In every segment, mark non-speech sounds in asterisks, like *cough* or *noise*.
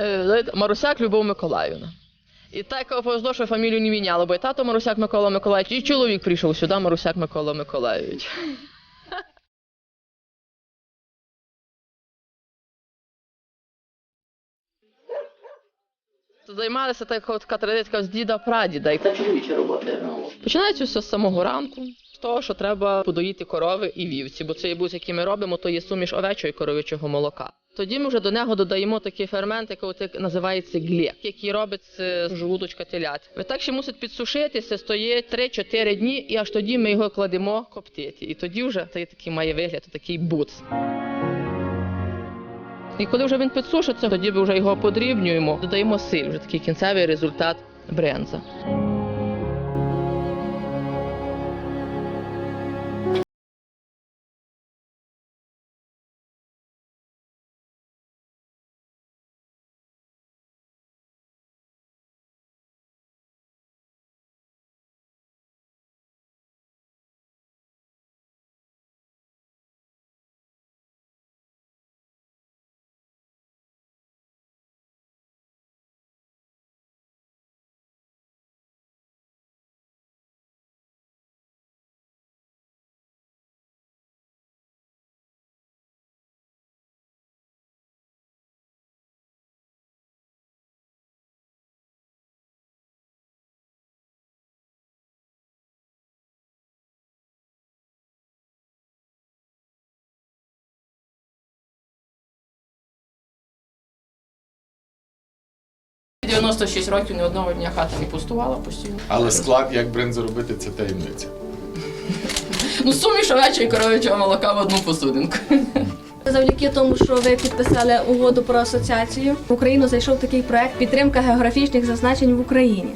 Е, Марусяк Любов Миколаївна. І так повезло, що фамілію не міняло, бо і тато Марусяк Микола Миколаївич, і чоловік прийшов сюди, Марусяк Микола Миколаївич. Займалися так, от з діда прадіда. І це чоловічі роботи. Починається все з самого ранку, того, що треба подоїти корови і вівці, бо цей бус, який ми робимо, то є суміш овечого і коровичого молока. Тоді ми вже до нього додаємо такий фермент, який називається глєк, який робиться з желудочка телят. Так ще мусить підсушитися, стоїть 3-4 дні, і аж тоді ми його кладемо коптити. І тоді вже цей такий має вигляд, такий буц. І коли вже він підсушиться, тоді ми вже його подрібнюємо, додаємо силь, вже такий кінцевий результат бренза. – 96 років ні одного дня хата не пустувала постійно. Але склад, як брензу робити, це таємниця. Ну, суміш овечого і коров'ячого молока в одну посудинку. Завдяки тому, що ви підписали угоду про асоціацію, в Україну зайшов такий проект підтримка географічних зазначень в Україні.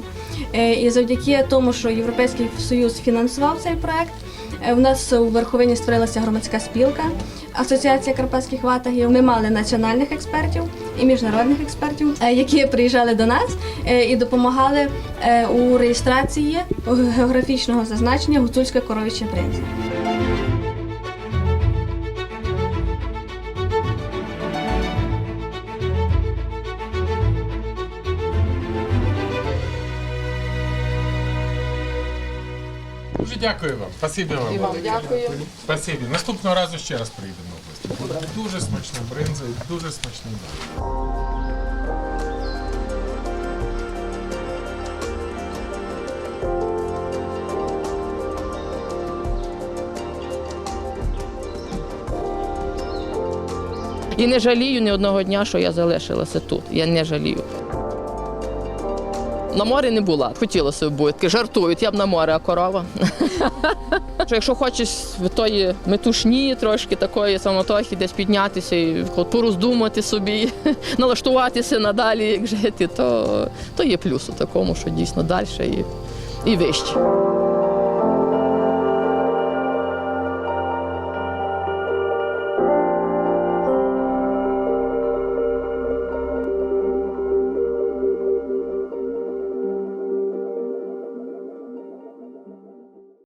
Е, І завдяки тому, що Європейський Союз фінансував цей проект, е, в нас у Верховині створилася громадська спілка Асоціація карпатських ватагів. Ми мали національних експертів і міжнародних експертів, е, які приїжджали до нас е, і допомагали е, у реєстрації географічного зазначення гуцульська коровіча принципа. Дуже дякую вам. Спасибі вам. І вам дякую. Спасибі. Наступного разу ще раз приїдемо в гості. Буде дуже смачна бринза і дуже смачний день. І не жалію ні одного дня, що я залишилася тут. Я не жалію. На морі не була. Хотілося б бути. Жартують, я б на море, а корова. *laughs* Якщо хочеш в тої метушні трошки такої самотохи десь піднятися і пороздумати собі, *laughs* налаштуватися надалі, як жити, то, то є плюс у такому, що дійсно далі і, і вище.